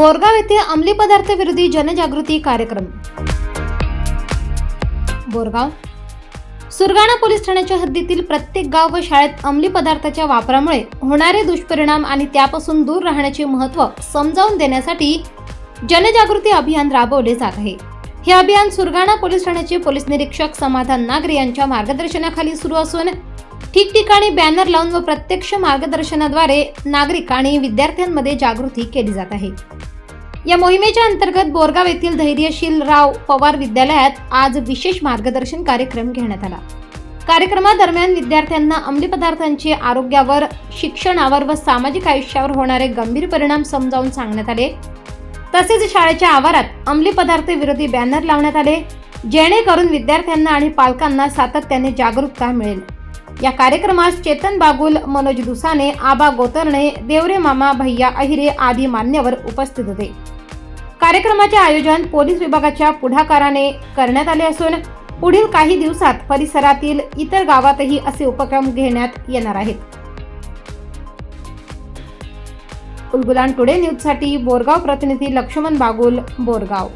बोरगाव येथे अंमली पदार्थ विरोधी जनजागृती कार्यक्रम. बोरगाव. सुरगाणा पोलीस ठाण्याच्या हद्दीतील प्रत्येक गाव व शाळेत अंमली पदार्थाच्या वापरामुळे होणारे दुष्परिणाम आणि त्यापासून दूर राहण्याचे महत्त्व समजावून देण्यासाठी जनजागृती अभियान राबवले जात आहे. हे अभियान सुरगाणा पोलीस ठाण्याचे पोलीस निरीक्षक समाधान नागरे यांच्या मार्गदर्शनाखाली सुरू असून ठिकठिकाणी बॅनर लावून व प्रत्यक्ष मार्गदर्शनाद्वारे नागरिक आणि विद्यार्थ्यांमध्ये जागृती केली जात आहे. या मोहिमेच्या अंतर्गत बोरगाव येथील धैर्यशील राव पवार विद्यालयात आज विशेष मार्गदर्शन कार्यक्रम घेण्यात आला. कार्यक्रमादरम्यान विद्यार्थ्यांना अंमली पदार्थांचे आरोग्यावर शिक्षणावर व सामाजिक आयुष्यावर होणारे गंभीर परिणाम समजावून सांगण्यात आले. तसेच शाळेच्या आवारात अंमली पदार्थ विरोधी बॅनर लावण्यात आले. जेणेकरून विद्यार्थ्यांना आणि पालकांना सातत्याने जागरूकता मिळेल. या कार्यक्रमास चेतन बागुल मनोज दुसाने आबा गोतरणे देवरे मामा भैया अहिरे आदी मान्यवर उपस्थित होते. कार्यक्रमाचे आयोजन पोलीस विभागाच्या पुढाकाराने करण्यात आले असून पुढील काही दिवसात परिसरातील इतर गावातही असे उपक्रम घेण्यात येणार आहेत. उलगुलान टुडे न्यूजसाठी बोरगाव प्रतिनिधी लक्ष्मण बागुल बोरगाव.